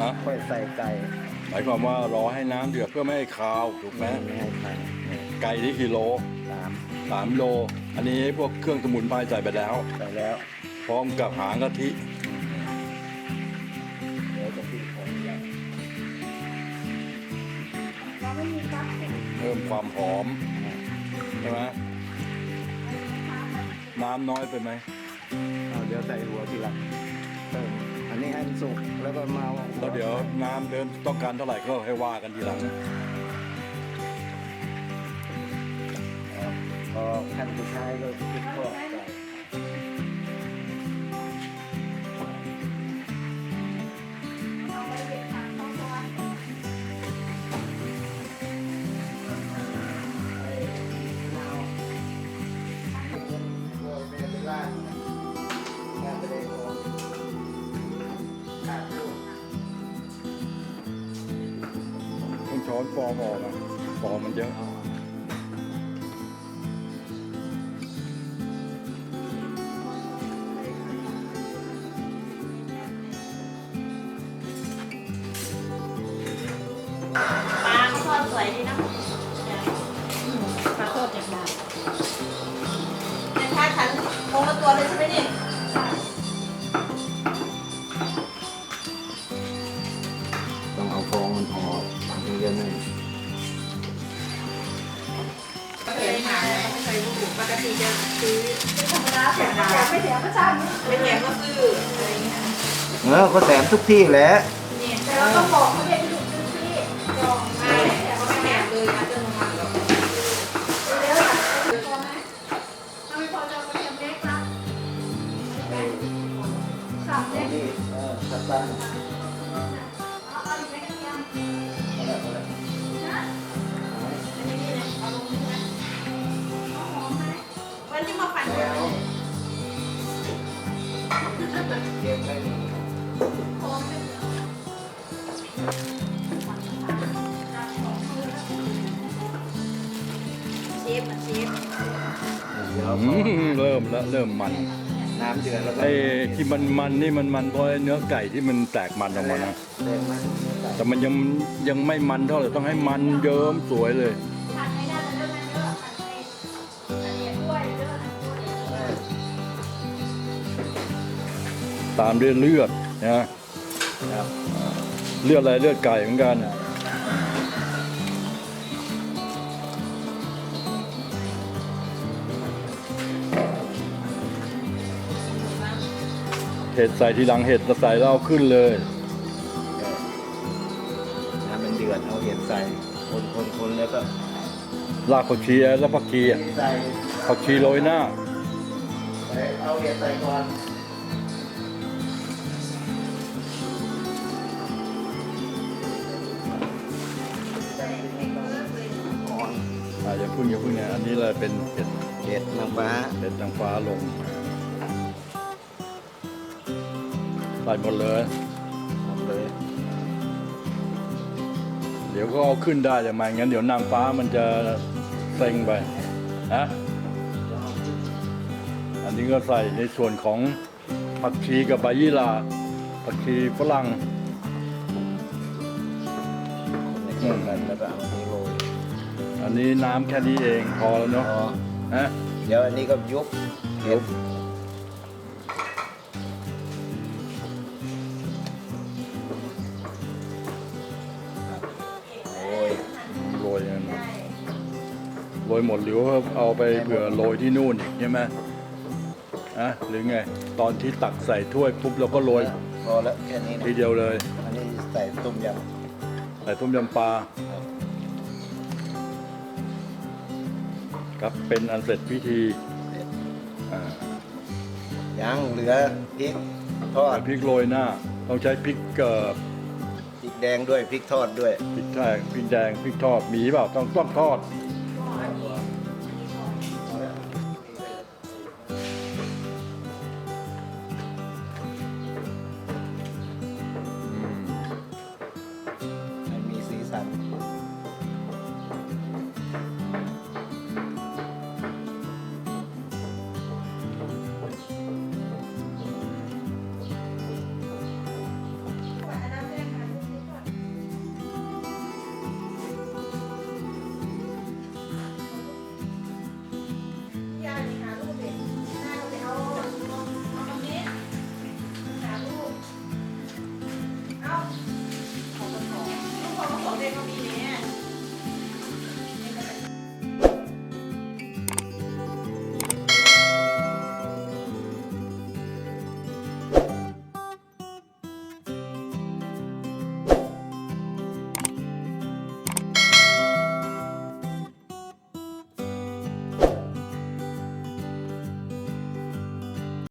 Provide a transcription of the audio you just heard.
ฮะ ค่อยใส่ไก่หมายความว่ารอให้น้ำเดือดเพื่อไม่ให้คาวถูกไหมไม่ให้ไข่ไก่นี่กี่โลสามสามโล อันนี้พวกเครื่องสมุนไพรใส่ไปแล้ว ใส่แล้ว พร้อมกับหางกะทิเดี๋ยวจะตีของใหญ่เราไม่มีฟักเสร็จเพิ่มความหอมใช่ไหมน้ำน้อยไปไหมเอาเดี๋ยวใส่หัวทีหลังเติมอั นนี้ให้มันสุกแล้วก็มาอาหัแล้วเดี๋ยวน้ำเดิมต้องการเท่าไหร่ก็ให้ว่ากันทีหลังพอขั้นสุดท้ายก็พลิกทอดไก่ องช้อนฟองออกอะฟองมันเยอะปลาเขาทอดสวยดีนะปลาทอดจากบาทในค่าฉันคงละตัวเลยใช่ไหมนี่ต้ จะซื้อธรรมดาแถมแถมไม่แถมก็ช่างไม่แหนมก็ซื้ออะไรเงี้ยเออก็แถมทุกที่แหละเนี่ยแต่เราต้องบอก เดี๋ยวอืมเริ่มแล้วเริ่มมันน้ำเดือดแล้วก็ไอ้ที่มันมันนี่มันมันเพราะไอ้เนื้อไก่ที่มันแตกมันออกมานะแดงมันแต่มันยังยังไม่มันเท่าไหร่ต้องให้มันเยิ้มสวยเลย ผัดไม่น่าจะเริ่มนั้นเยอะผัดในอันนี้ด้วยเยอะอันนี้ด้วยตามด้วยเลือดนะ ครับ เลือดอะไรเลือดไก่เหมือนกัน เห็ดใส่ทีหลังเห็ดจะใส่แล้วเอาขึ้นเลยน้ำมันเดือดเอาเห็ดใส่คนคนคนแล้วก็รากผักชีแล้วผักชีอะใส่ผักชีโรยหน้า ใส่เอาเห็ดใส่ก่อนอ่าอย่าพึ่งอย่าพึ่งเนี่ยอันนี้เลยเป็นเห็ดเห็ดนางฟ้า เห็ดนางฟ้าลง ใส่หมดเลยหมดเลย เดี๋ยวก็เอาขึ้นได้แต่ไม่งั้นเดี๋ยวนางฟ้ามันจะเซ็งไปฮะอันนี้ก็ใส่ในส่วนของผักชีกับใบยี่หร่าผักชีฝรั่งในเครื่องกันแล้วก็เอานี้โรยอันนี้น้ำแค่นี้เองพอแล้วเนาะพอฮะ เดี๋ยวอันนี้ก็ยุบเห็ โรยหมดหรือว่าเอาไปเผื่อโรยที่นู่นอีกใช่ไหมอะหรือไง ตอนที่ตักใส่ถ้วยปุ๊บเราก็โรยพอแล้วแค่นี้นะทีเดียวเลย อันนี้ใส่ต้มยใส่ต้มยำปลาำครับครับเป็นอันเสร็จพิธีเสร็จอ่ายังเหลือพริกทอดพริกโรยหน้า ต้องใช้พริกเอ่อพริกแดงด้วยพริกทอดด้วยพริกแทกพริกแดงพริกทอดมีเปล่าต้องต้องทอด